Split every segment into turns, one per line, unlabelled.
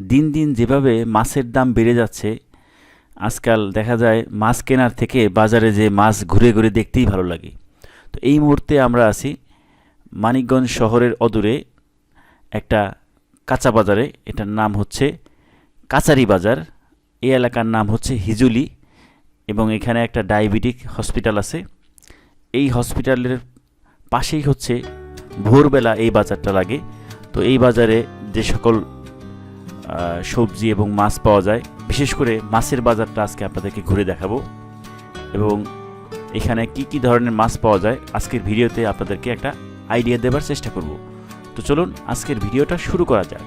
দিন দিন যেভাবে মাছের দাম বেড়ে যাচ্ছে, আজকাল দেখা যায় মাছ কেনার থেকে বাজারে যে মাছ ঘুরে ঘুরে দেখতেই ভালো লাগে। তো এই মুহূর্তে আমরা আছি মানিকগঞ্জ শহরের অদূরে একটা কাঁচা বাজারে, এটার নাম হচ্ছে কাচারি বাজার। এই এলাকার নাম হচ্ছে হিজুলি এবং এখানে একটা ডায়াবেটিক হসপিটাল আছে। এই হসপিটালের পাশেই হচ্ছে ভোরবেলা এই বাজারটা লাগে। তো এই বাজারে যে সকল সবজি এবং মাছ পাওয়া যায়। বিশেষ করে মাছের বাজারটা আজকে আপনাদেরকে ঘুরে দেখাবো। এবং এখানে কি কি ধরনের মাছ পাওয়া যায়, আজকের ভিডিওতে আপনাদেরকে একটা আইডিয়া দেবার চেষ্টা করব। তো চলুন, আজকের ভিডিওটা শুরু করা যাক।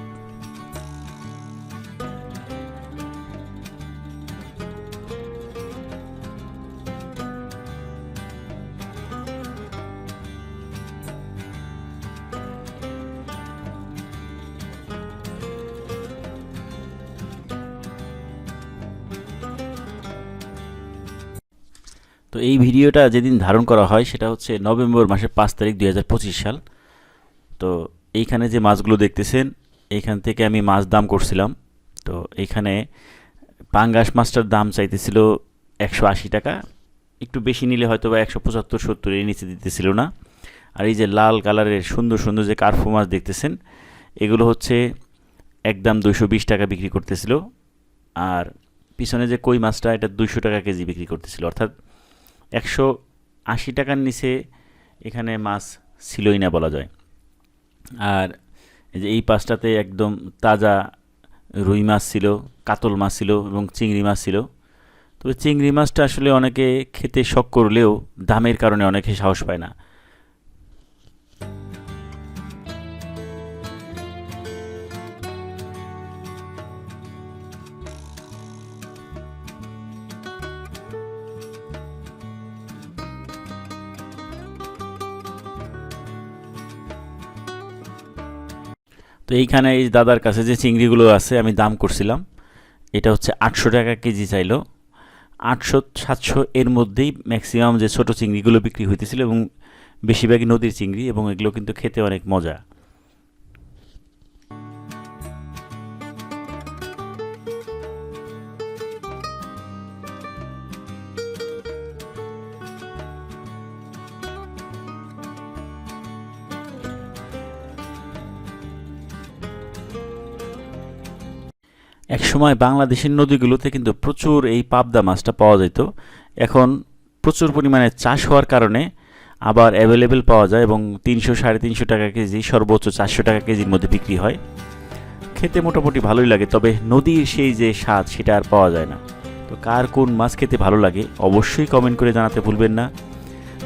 তো এই ভিডিওটা যেদিন ধারণ করা হয় সেটা হচ্ছে নভেম্বর মাসের পাঁচ তারিখ দু হাজার পঁচিশ সাল। তো এইখানে যে মাছগুলো দেখতেছেন, এইখান থেকে আমি মাছ দাম করছিলাম। তো এইখানে পাঙ্গাস মাছটার দাম চাইতেছিল একশো আশি টাকা। একটু বেশি নিলে হয়তো বা একশো পঁচাত্তর সত্তর এর নিচে দিতেছিল না। আর এই যে লাল কালারের সুন্দর সুন্দর যে কার্ফু মাছ দেখতেছেন, এগুলো হচ্ছে একদম দুইশো বিশ টাকা বিক্রি করতেছিল। আর পিছনে যে কই মাছটা, এটা দুইশো টাকা কেজি বিক্রি করতেছিল। অর্থাৎ একশো আশি টাকার নিচে এখানে মাছ ছিলই না বলা যায়। আর যে এই পাশটাতে একদম তাজা রুই মাছ ছিল, কাতল মাছ ছিল এবং চিংড়ি মাছ ছিল। তবে চিংড়ি মাছটা আসলে অনেকে খেতে শখ করলেও দামের কারণে অনেকে সাহস পায় না। তো এইখানে এই দাদার কাছে যে চিংড়িগুলো আছে, আমি দাম করছিলাম, এটা হচ্ছে আটশো টাকা কেজি চাইলো। আটশো, সাতশো এর মধ্যেই ম্যাক্সিমাম যে ছোটো চিংড়িগুলো বিক্রি হইতেছিল এবং বেশিরভাগই নদীর চিংড়ি এবং এগুলো কিন্তু খেতে অনেক মজা। একসময় বাংলাদেশের নদীগুলোতে কিন্তু প্রচুর এই পাবদা মাছটা পাওয়া যেত। এখন প্রচুর পরিমাণে চাষ হওয়ার কারণে আবার অ্যাভেলেবেল পাওয়া যায় এবং তিনশো, সাড়ে তিনশো টাকা কেজি, সর্বোচ্চ চারশো টাকা কেজির মধ্যে বিক্রি হয়। খেতে মোটামুটি ভালোই লাগে, তবে নদীর সেই যে স্বাদ সেটা আর পাওয়া যায় না। তো কার কোন মাছ খেতে ভালো লাগে অবশ্যই কমেন্ট করে জানাতে ভুলবেন না।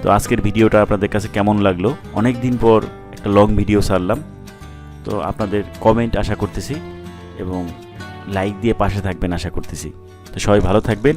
তো আজকের ভিডিওটা আপনাদের কাছে কেমন লাগল? অনেক দিন পর একটা লং ভিডিও ছাড়লাম। তো আপনাদের কমেন্ট আশা করতেছি এবং লাইক দিয়ে পাশে থাকবেন আশা করতেছি। তো সবাই ভালো থাকবেন।